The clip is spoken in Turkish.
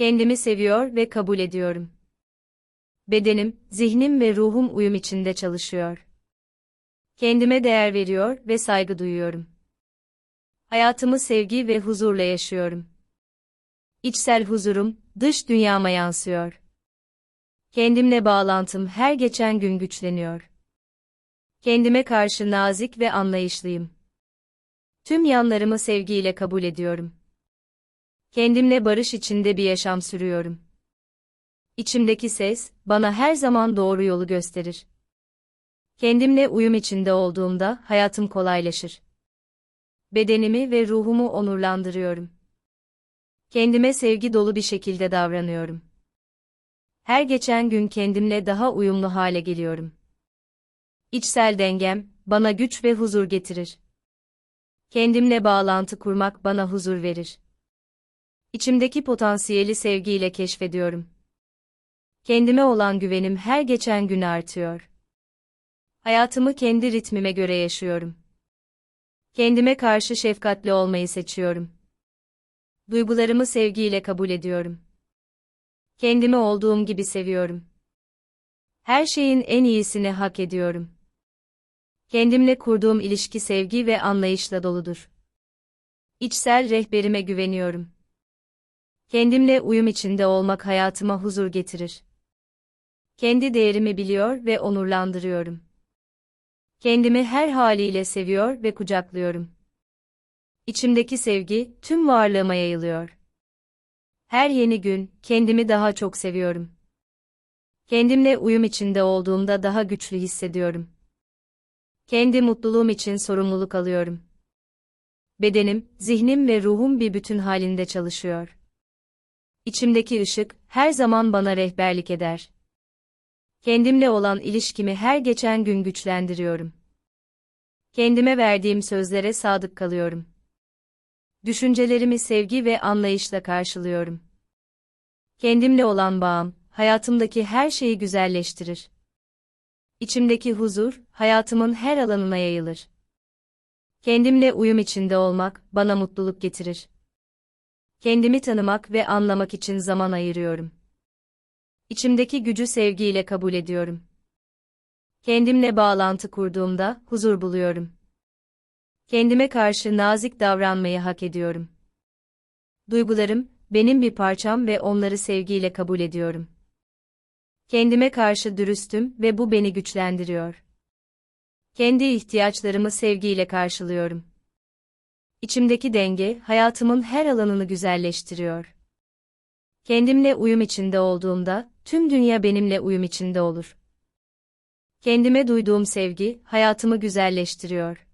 Kendimi seviyor ve kabul ediyorum. Bedenim, zihnim ve ruhum uyum içinde çalışıyor. Kendime değer veriyor ve saygı duyuyorum. Hayatımı sevgi ve huzurla yaşıyorum. İçsel huzurum, dış dünyama yansıyor. Kendimle bağlantım her geçen gün güçleniyor. Kendime karşı nazik ve anlayışlıyım. Tüm yanlarımı sevgiyle kabul ediyorum. Kendimle barış içinde bir yaşam sürüyorum. İçimdeki ses, bana her zaman doğru yolu gösterir. Kendimle uyum içinde olduğumda hayatım kolaylaşır. Bedenimi ve ruhumu onurlandırıyorum. Kendime sevgi dolu bir şekilde davranıyorum. Her geçen gün kendimle daha uyumlu hale geliyorum. İçsel dengem, bana güç ve huzur getirir. Kendimle bağlantı kurmak bana huzur verir. İçimdeki potansiyeli sevgiyle keşfediyorum. Kendime olan güvenim her geçen gün artıyor. Hayatımı kendi ritmime göre yaşıyorum. Kendime karşı şefkatli olmayı seçiyorum. Duygularımı sevgiyle kabul ediyorum. Kendimi olduğum gibi seviyorum. Her şeyin en iyisini hak ediyorum. Kendimle kurduğum ilişki sevgi ve anlayışla doludur. İçsel rehberime güveniyorum. Kendimle uyum içinde olmak hayatıma huzur getirir. Kendi değerimi biliyor ve onurlandırıyorum. Kendimi her haliyle seviyor ve kucaklıyorum. İçimdeki sevgi tüm varlığıma yayılıyor. Her yeni gün kendimi daha çok seviyorum. Kendimle uyum içinde olduğumda daha güçlü hissediyorum. Kendi mutluluğum için sorumluluk alıyorum. Bedenim, zihnim ve ruhum bir bütün halinde çalışıyor. İçimdeki ışık her zaman bana rehberlik eder. Kendimle olan ilişkimi her geçen gün güçlendiriyorum. Kendime verdiğim sözlere sadık kalıyorum. Düşüncelerimi sevgi ve anlayışla karşılıyorum. Kendimle olan bağım, hayatımdaki her şeyi güzelleştirir. İçimdeki huzur, hayatımın her alanına yayılır. Kendimle uyum içinde olmak, bana mutluluk getirir. Kendimi tanımak ve anlamak için zaman ayırıyorum. İçimdeki gücü sevgiyle kabul ediyorum. Kendimle bağlantı kurduğumda huzur buluyorum. Kendime karşı nazik davranmayı hak ediyorum. Duygularım benim bir parçam ve onları sevgiyle kabul ediyorum. Kendime karşı dürüstüm ve bu beni güçlendiriyor. Kendi ihtiyaçlarımı sevgiyle karşılıyorum. İçimdeki denge hayatımın her alanını güzelleştiriyor. Kendimle uyum içinde olduğumda tüm dünya benimle uyum içinde olur. Kendime duyduğum sevgi hayatımı güzelleştiriyor.